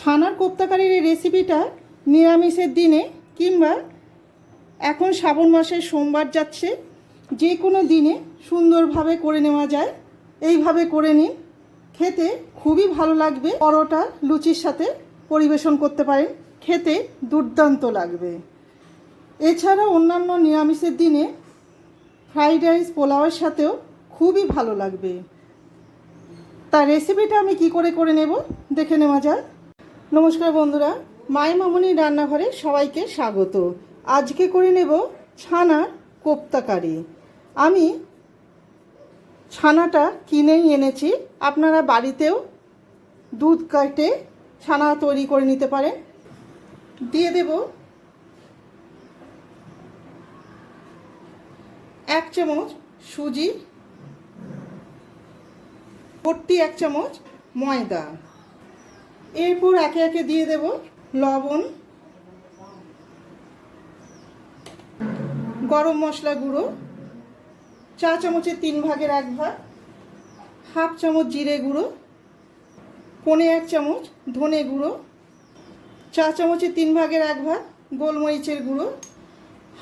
ছানার কোপ্তাকারির এই রেসিপিটা নিরামিষের দিনে কিংবা এখন শ্রাবণ মাসের সোমবার যাচ্ছে, যে কোনো দিনে সুন্দরভাবে করে নেওয়া যায়। এইভাবে করে নিন। খেতে খুবই ভালো লাগবে। পরোটা লুচির সাথে পরিবেশন করতে পারেন। খেতে দুর্দান্ত লাগবে। এছাড়া অন্যান্য নিরামিষের দিনে ফ্রাইড রাইস, পোলাওয়ের সাথেও খুবই ভালো লাগবে। তার রেসিপিটা আমি কি করে করে নেব? দেখে নেওয়া যাক। নমস্কার বন্ধুরা, মাই মামনি রান্নাঘরে সবাইকে স্বাগত। আজকে করে নেব ছানার কোপ্তা কারি। আমি ছানাটা কিনেই এনেছি। আপনারা বাড়িতেও দুধ কাটে ছানা তৈরি করে নিতে পারেন। দিয়ে দেব এক চামচ সুজি, ভর্তি এক চামচ ময়দা। এরপর একে একে দিয়ে দেব লবণ, গরম মশলা গুঁড়ো, চা চামচের তিন ভাগের এক ভাগ, হাফ চামচ জিরে গুঁড়ো, পনে এক চামচ ধনে গুঁড়ো, চা চামচের তিন ভাগের এক ভাগ গোলমরিচের গুঁড়ো,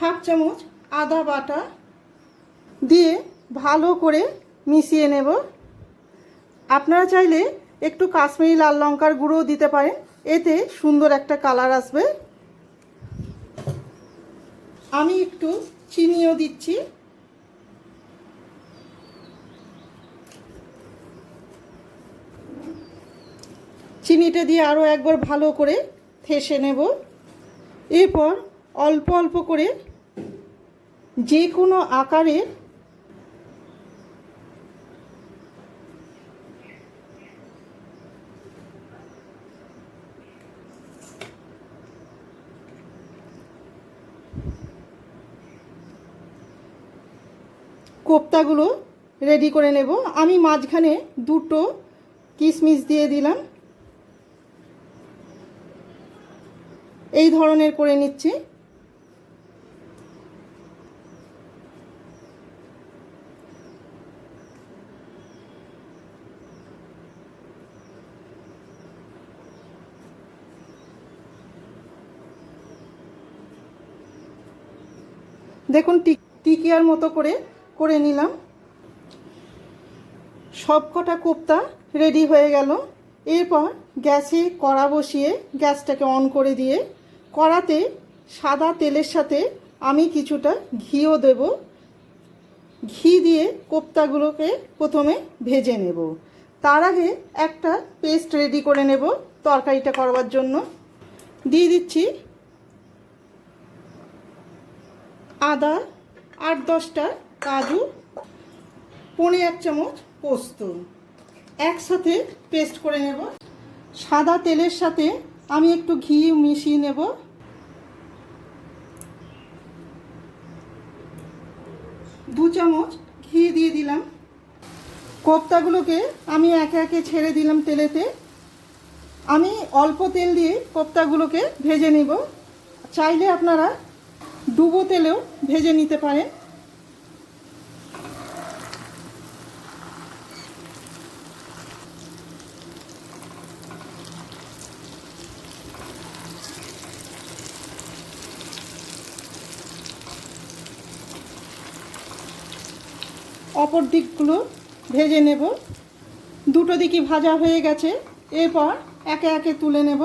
হাফ চামচ আদা বাটা দিয়ে ভালো করে মিশিয়ে নেব। আপনারা চাইলে একটু কাশ্মীরি লাল লঙ্কার গুঁড়োও দিতে পারেন। এতে সুন্দর একটা কালার আসবে। আমি একটু চিনিও দিচ্ছি। চিনিটা দিয়ে আরও একবার ভালো করে থেসে নেব। এরপর অল্প অল্প করে যে কোনো আকারের কোপ্তাগুলো রেডি করে নেব। আমি মাঝখানে দুটো কিশমিশ দিয়ে দিলাম। এই ধরনের করে নিচ্ছি। দেখুন টিক টিকিয়ার মতো করে করে নিলাম। সব কটা কোপ্তা রেডি হয়ে গেল। এরপর গ্যাসে কড়া বসিয়ে গ্যাসটাকে অন করে দিয়ে কড়াতে সাদা তেলের সাথে আমি কিছুটা ঘিও দেব। ঘি দিয়ে কোপ্তাগুলোকে প্রথমে ভেজে নেব। তার আগে একটা পেস্ট রেডি করে নেব তরকারিটা করবার জন্য। দিয়ে দিচ্ছি আদা আট দশটা কাজু, পনে এক চামচ পোস্ত। একসাথে পেস্ট করে নেব। সাদা তেলের সাথে আমি একটু ঘি মিশিয়ে নেব। দু চামচ ঘি দিয়ে দিলাম। কোপ্তাগুলোকে আমি একে একে ছেড়ে দিলাম তেলেতে। আমি অল্প তেল দিয়ে কোপ্তাগুলোকে ভেজে নেব। চাইলে আপনারা ডুবো তেলেও ভেজে নিতে পারেন। অপর দিকগুলো ভেজে নেব। দুটো দিকই ভাজা হয়ে গেছে। এরপর একে একে তুলে নেব।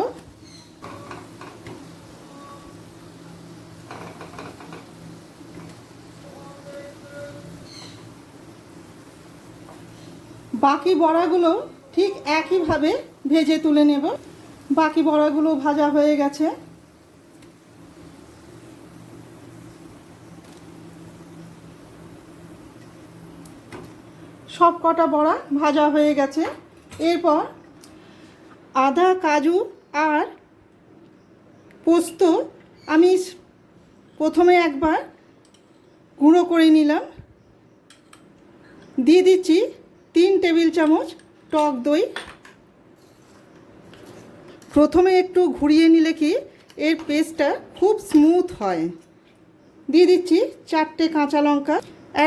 বাকি বড়াগুলো ঠিক একইভাবে ভেজে তুলে নেব। বাকি বড়াগুলো ভাজা হয়ে গেছে। সব কটা বড়া ভাজা হয়ে গেছে। এরপর আদা, কাজু আর পোস্ত আমি প্রথমে একবার গুঁড়ো করে নিলাম। দিয়ে দিচ্ছি তিন টেবিল চামচ টক দই। প্রথমে একটু ঘুরিয়ে নিলে কি এর পেস্টটা খুব স্মুথ হয়। দিয়ে দিচ্ছি চারটে কাঁচা লঙ্কা।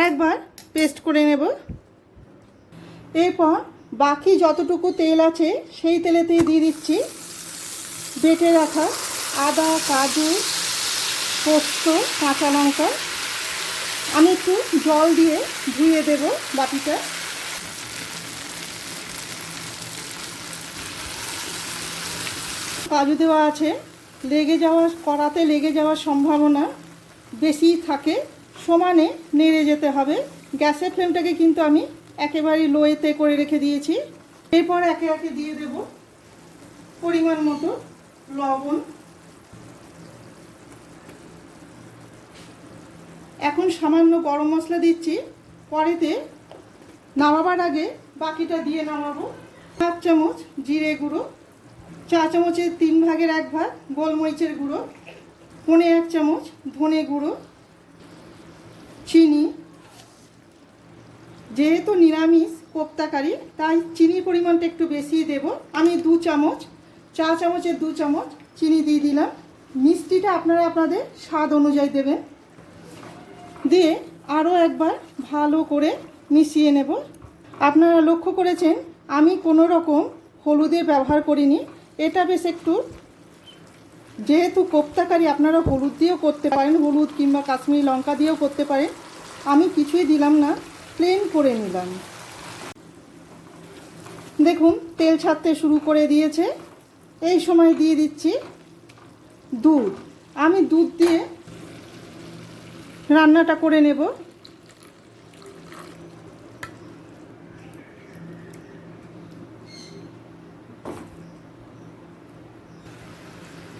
একবার পেস্ট করে নেব। এরপর বাকি যতটুকু তেল আছে সেই তেলেতেই দিয়ে দিচ্ছি। বেটে রাখা আদা, কাজু, পোস্ত, কাঁচা লঙ্কা। আমি একটু জল দিয়ে ধুয়ে দেব বাটিটা। কাজু দেওয়া আছে। লেগে যাওয়ার কড়াতে লেগে যাওয়ার সম্ভাবনা বেশি থাকে। সমানে নেড়ে যেতে হবে। গ্যাসের ফ্লেমটাকে কিন্তু আমি একেবারেই লোয়েতে করে রেখে দিয়েছি। এরপর একে একে দিয়ে দেব পরিমাণ মতো লবণ। এখন সামান্য গরম মশলা দিচ্ছি। পরেতে নামাবার আগে বাকিটা দিয়ে নামাবো। চার চামচ জিরে গুঁড়ো, চা চামচের তিন ভাগের এক ভাগ গোলমরিচের গুঁড়ো, পনে এক চামচ ধনে গুঁড়ো, চিনি যেহেতু নিরামিষ কোপ্তাকারি, তাই চিনির পরিমাণটা একটু বেশি দেব। আমি দু চামচ চা চামচের দু চামচ চিনি দিয়ে দিলাম। মিষ্টিটা আপনারা আপনাদের স্বাদ অনুযায়ী দেবেন। দিয়ে আরও একবার ভালো করে মিশিয়ে নেব। আপনারা লক্ষ্য করেছেন, আমি কোনো রকম হলুদের ব্যবহার করিনি। এটা বেশ একটু, যেহেতু কোপ্তাকারি আপনারা হলুদ দিয়েও করতে পারেন, হলুদ কিংবা কাশ্মীরি লঙ্কা দিয়েও করতে পারেন। আমি কিছুই দিলাম না। প্লেন করে নিলাম। দেখুন, তেল ছাড়তে শুরু করে দিয়েছে। এই সময় দিয়ে দিচ্ছি দুধ। আমি দুধ দিয়ে রান্নাটা করে নেব।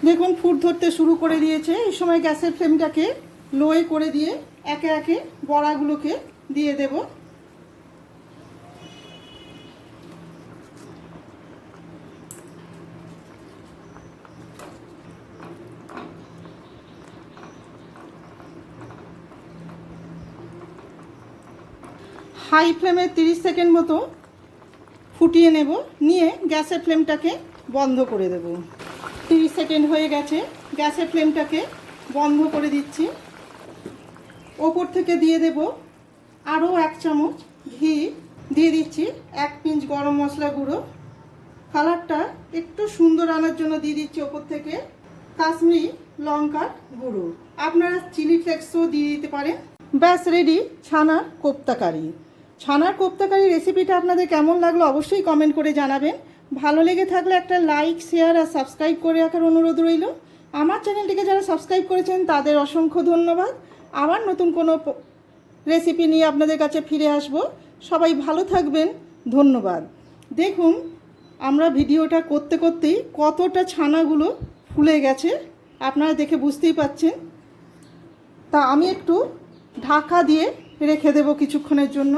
দেখুন, ফুট ধরতে শুরু করে দিয়েছে। এই সময় গ্যাসের ফ্লেমটাকে লোয়ে করে দিয়ে একে একে বড়াগুলোকে দিয়ে দেব। হাই ফ্লেমে 30 সেকেন্ড মতো ফুটিয়ে নেব। নিয়ে গ্যাসের ফ্লেমটাকে বন্ধ করে দেব। 30 সেকেন্ড হয়ে গেছে। গ্যাসের ফ্লেমটাকে বন্ধ করে দিচ্ছি। ওপর থেকে দিয়ে দেব আরও এক চামচ ঘি দিয়ে দিচ্ছি, এক পিঞ্চ গরম মশলা গুঁড়ো। কালারটা একটু সুন্দর আনার জন্য দিয়ে দিচ্ছি ওপর থেকে কাশ্মীরি লঙ্কার গুঁড়ো। আপনারা চিলি ফ্লেক্সও দিয়ে দিতে পারেন। ব্যাস রেডি ছানার কোপ্তাকারি। ছানার কোপ্তাকারি রেসিপিটা আপনাদের কেমন লাগল অবশ্যই কমেন্ট করে জানাবেন। ভালো লেগে থাকলে একটা লাইক শেয়ার আর সাবস্ক্রাইব করে রাখার অনুরোধ রইল। আমার চ্যানেলটিকে যারা সাবস্ক্রাইব করেছেন, তাদের অসংখ্য ধন্যবাদ। আবার নতুন কোনো রেসিপি নিয়ে আপনাদের কাছে ফিরে আসব। সবাই ভালো থাকবেন। ধন্যবাদ। দেখুন, আমরা ভিডিওটা করতে করতেই কতটা ছানাগুলো ফুলে গেছে। আপনারা দেখে বুঝতেই পাচ্ছেন। তা আমি একটু ঢাকা দিয়ে রেখে দেব কিছুক্ষণের জন্য।